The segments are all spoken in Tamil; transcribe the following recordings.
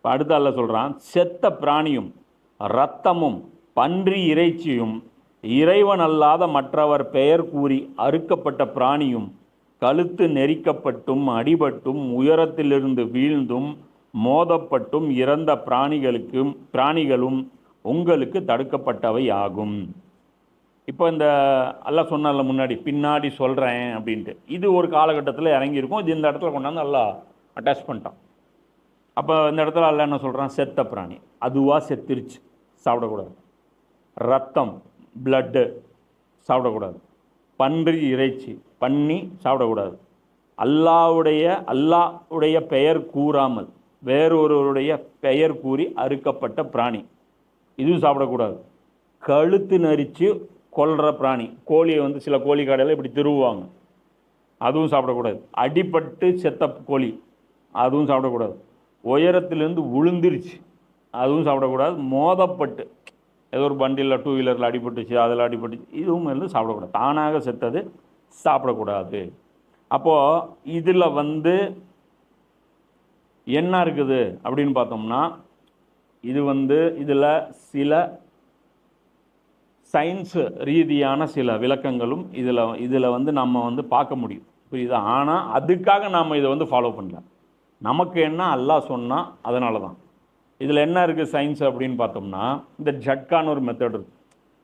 இப்போ அடுத்த அல்ல சொல்கிறான் செத்த பிராணியும் இரத்தமும் பன்றி இறைச்சியும் இறைவன் அல்லாத மற்றவர் பெயர் கூறி அறுக்கப்பட்ட பிராணியும் கழுத்து நெரிக்கப்பட்டும் அடிபட்டும் உயரத்திலிருந்து வீழ்ந்தும் மோதப்பட்டும் இறந்த பிராணிகளுக்கும் பிராணிகளும் உங்களுக்கு தடுக்கப்பட்டவை ஆகும். இப்போ இந்த அல்லா சொன்னார்ல முன்னாடி பின்னாடி சொல்கிறேன் அப்படின்ட்டு. இது ஒரு காலகட்டத்தில் இறங்கியிருக்கும் இது இந்த இடத்துல கொண்டாந்து நல்லா அட்டாச் பண்ணிட்டான். அப்போ இந்த இடத்துல அல்ல என்ன சொல்கிறான் செத்த பிராணி. அதுவாக செத்துருச்சு. சாப்பிடக்கூடாது. ரத்தம் பிளட்டு சாப்பிடக்கூடாது. பன்றி இறைச்சி பண்ணி சாப்பிடக்கூடாது. அல்லாவுடைய அல்லாவுடைய பெயர் கூறாமல் வேறொருவருடைய பெயர் கூறி அறுக்கப்பட்ட பிராணி. இதுவும் சாப்பிடக்கூடாது. கழுத்து நரித்து கொல்ற பிராணி. கோழியை வந்து சில கோழி கடையில் இப்படி திருவுவாங்க. அதுவும் சாப்பிடக்கூடாது. அடிபட்டு செத்த கோழி. அதுவும் சாப்பிடக்கூடாது. உயரத்திலேருந்து விழுந்துருச்சு அதுவும் சாப்பிடக்கூடாது. மோதப்பட்டு. ஏதோ ஒரு வண்டியில் டூ வீலரில் அடிபட்டுச்சு அதில் அடிபட்டுச்சு இதுவும் வந்து சாப்பிடக்கூடாது. தானாக செத்தது சாப்பிடக்கூடாது. அப்போது இதில் வந்து என்ன இருக்குது அப்படின்னு பார்த்தோம்னா இது வந்து இதில் சில சயின்ஸ் ரீதியான சில விளக்கங்களும் இதில் இதில் வந்து நம்ம வந்து பார்க்க முடியும். புரியுதா? ஆனால் அதுக்காக நாம் இதை வந்து ஃபாலோ பண்ணல. நமக்கு என்ன அல்லாஹ் சொன்னால் அதனால தான் இதில் என்ன இருக்குது சயின்ஸ் அப்படின்னு பார்த்தோம்னா இந்த ஜட்கான்னு ஒரு மெத்தட் இருக்கு.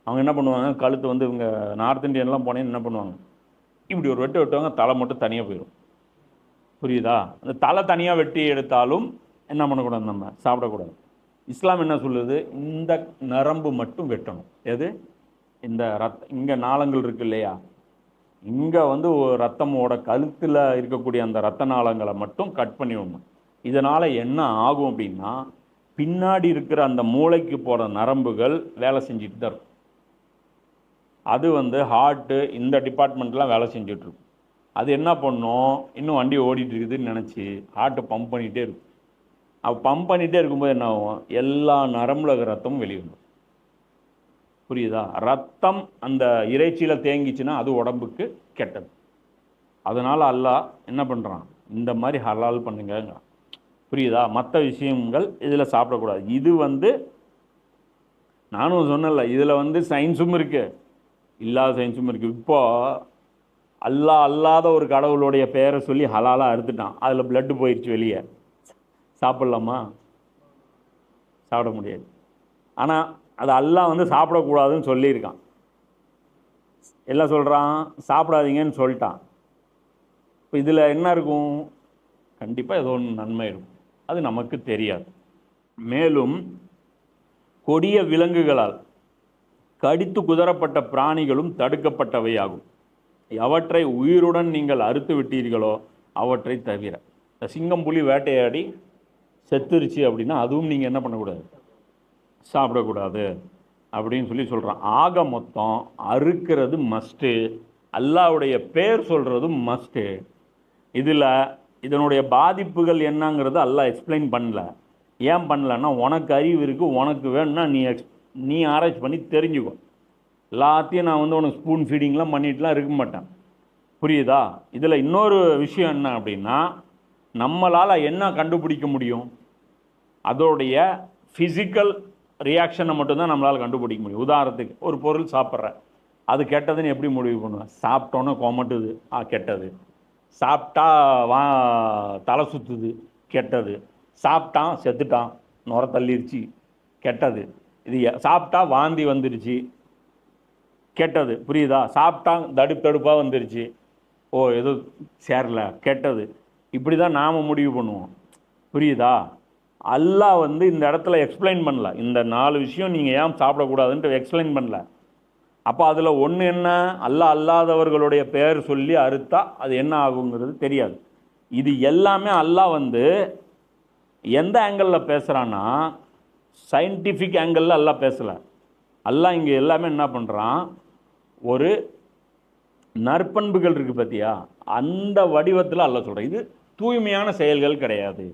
அவங்க என்ன பண்ணுவாங்க? கழுத்து வந்து இவங்க நார்த் இந்தியன்லாம் போனேன்னு என்ன பண்ணுவாங்க? இப்படி ஒரு வெட்டு வெட்டுவாங்க தலை மட்டும் தனியாக போயிடும் புரியுதா? அந்த தலை தனியாக வெட்டி எடுத்தாலும் என்ன பண்ணக்கூடாது நம்ம? சாப்பிடக்கூடாது. இஸ்லாம் என்ன சொல்லுது? இந்த நரம்பு மட்டும் வெட்டணும். எது? இந்த ரத் இங்கே நாளங்கள் இருக்கு இல்லையா? இங்கே வந்து ரத்தமோட கழுத்தில் இருக்கக்கூடிய அந்த ரத்த நாளங்களை மட்டும் கட் பண்ணி விடணும். இதனால் என்ன ஆகும் அப்படின்னா பின்னாடி இருக்கிற அந்த மூளைக்கு போகிற நரம்புகள் வேலை செஞ்சுட்டு தான் இருக்கும். அது வந்து ஹார்ட்டு இந்த டிபார்ட்மெண்ட்லாம் வேலை செஞ்சிட்ருக்கும் அது என்ன பண்ணும்? இன்னும் வண்டி ஓடிட்டு இருக்குதுன்னு நினச்சி ஹார்ட்டை பம்ப் பண்ணிகிட்டே இருக்கும். அப்போ பம்ப் பண்ணிகிட்டே இருக்கும்போது என்ன ஆகும்? எல்லா நரம்புல இருக்கிற ரத்தமும் வெளியே வந்துடும். புரியுதா? ரத்தம் அந்த இறைச்சியில் தேங்கிச்சுன்னா அது உடம்புக்கு கெட்டது. அதனால் அல்லாஹ் என்ன பண்ணுறான் இந்த மாதிரி ஹலால் பண்ணுங்க புரியுதா? மற்ற விஷயங்கள் இதில் சாப்பிடக்கூடாது. இது வந்து நானும் சொன்னல இதில் வந்து சயின்ஸும் இருக்குது இல்லாத சயின்ஸும் இருக்குது இப்போது அல்லாஹ் அல்லாத ஒரு கடவுளுடைய பெயரை சொல்லி ஹலாலாக அறுத்துட்டான். அதில் ப்ளட்டு போயிடுச்சு வெளியே. சாப்பிட்லாமா? சாப்பிட முடியாது. ஆனால் அது அல்லாஹ் வந்து சாப்பிடக்கூடாதுன்னு சொல்லியிருக்கான். எல்லாம் சொல்கிறான் சாப்பிடாதீங்கன்னு சொல்லிட்டான். இப்போ இதில் என்ன இருக்கும்? கண்டிப்பாக ஏதோ ஒன்று நன்மை இருக்கும். அது நமக்கு தெரியாது. மேலும் கொடிய விலங்குகளால் கடித்து குதறப்பட்ட பிராணிகளும் தடுக்கப்பட்டவையாகும். எவற்றை உயிருடன் நீங்கள் அறுத்து விட்டீர்களோ? அவற்றை தவிர. இந்த சிங்கம் புலி வேட்டையாடி செத்துருச்சு அப்படின்னா அதுவும் நீங்கள் என்ன பண்ணக்கூடாது? சாப்பிடக்கூடாது அப்படின்னு சொல்லி சொல்கிறான் ஆக மொத்தம் அறுக்கிறது மஸ்ட்டு அல்லாவுடைய பேர் சொல்கிறதும் மஸ்ட்டு இதில் இதனுடைய பாதிப்புகள் என்னங்கிறது அல்லாஹ் எக்ஸ்பிளைன் பண்ணல. ஏன் பண்ணலன்னா உனக்கு அறிவு இருக்குது உனக்கு வேணும்னா நீ எக்ஸ் நீ ஆராய்ச்சி பண்ணி தெரிஞ்சுக்கோ. எல்லாத்தையும் நான் வந்து உனக்கு ஸ்பூன் ஃபீடிங்லாம் பண்ணிட்டுலாம் இருக்க மாட்டேன். புரியுதா? இதில் இன்னொரு விஷயம் என்ன அப்படின்னா நம்மளால் என்ன கண்டுபிடிக்க முடியும்? அதோடைய ஃபிசிக்கல் ரியாக்ஷனை மட்டும்தான் நம்மளால் கண்டுபிடிக்க முடியும். உதாரணத்துக்கு ஒரு பொருள் சாப்பிட்றேன். அது கெட்டதுன்னு எப்படி முடிவு பண்ணுவேன்? சாப்பிட்டோன்னே கொமட்டுது. ஆ கெட்டது. சாப்பிட்டா வா தலை சுற்றுது கெட்டது. சாப்பிட்டான் செத்துட்டான். நுர தள்ளிருச்சு. கெட்டது. இது சாப்பிட்டா வாந்தி வந்துருச்சு. கெட்டது. புரியுதா? சாப்பிட்டா தடுப்பு தடுப்பாக வந்துருச்சு. ஓ எதுவும் சேரல. கெட்டது. இப்படி தான் நாம் முடிவு பண்ணுவோம். புரியுதா? அல்லாஹ் வந்து இந்த இடத்துல எக்ஸ்பிளைன் பண்ணல. இந்த நாலு விஷயம் நீங்கள் ஏன் சாப்பிடக்கூடாதுன்ட்டு எக்ஸ்பிளைன் பண்ணல. அப்போ அதில் ஒன்று என்ன? அல்லாஹ் அல்லாதவர்களுடைய பெயர் சொல்லி அறுத்தா அது என்ன ஆகுங்கிறது தெரியாது. இது எல்லாமே அல்லாஹ் வந்து எந்த ஆங்கிளில் பேசுகிறான்னா சயின்டிஃபிக் ஆங்கிளில் எல்லாம் பேசலை. அல்லாஹ் இங்கே எல்லாமே என்ன பண்ணுறான் ஒரு நற்பண்புகள் இருக்குது பார்த்தியா அந்த வடிவத்தில் அல்ல சொல்கிறேன் இது தூய்மையான செயல்கள் கிடையாது.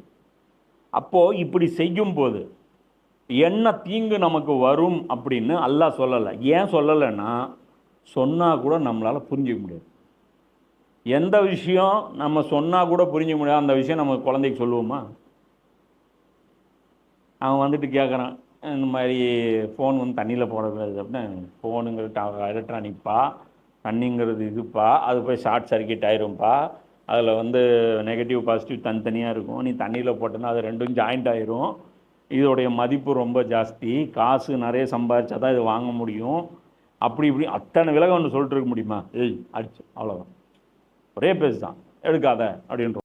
அப்போது இப்படி செய்யும் போது என்ன தீங்கு நமக்கு வரும் அப்படின்னு அல்லாஹ் சொல்லலை. ஏன் சொல்லலைன்னா சொன்னால் கூட நம்மளால் புரிஞ்சிக்க முடியாது. எந்த விஷயம் நம்ம சொன்னால் கூட புரிஞ்சிக்க முடியாது. அந்த விஷயம் நம்ம குழந்தைக்கு சொல்லுவோமா? அவன் வந்துட்டு கேட்குறான் இந்த மாதிரி ஃபோன் வந்து தண்ணியில் போடக்கூடாது அப்படின்னு. ஃபோனுங்கிறது எலக்ட்ரானிக்ப்பா தண்ணிங்கிறது இதுப்பா அது போய் ஷார்ட் சர்க்கியூட் ஆயிரும்ப்பா அதில் வந்து நெகட்டிவ் பாசிட்டிவ் தனித்தனியாக இருக்கும். நீ தண்ணியில் போட்டேன்னா அது ரெண்டும் ஜாயிண்ட் ஆயிரும். இதோடைய மதிப்பு ரொம்ப ஜாஸ்தி. காசு நிறைய சம்பாதிச்சா தான் இது வாங்க முடியும். அப்படி இப்படி அத்தனை விலகம் ஒன்று சொல்லிட்டு இருக்க முடியுமா? ஏய் அடிச்சு அவ்வளோதான் ஒரே பேஸ் தான் எடுக்காத அப்படின்ற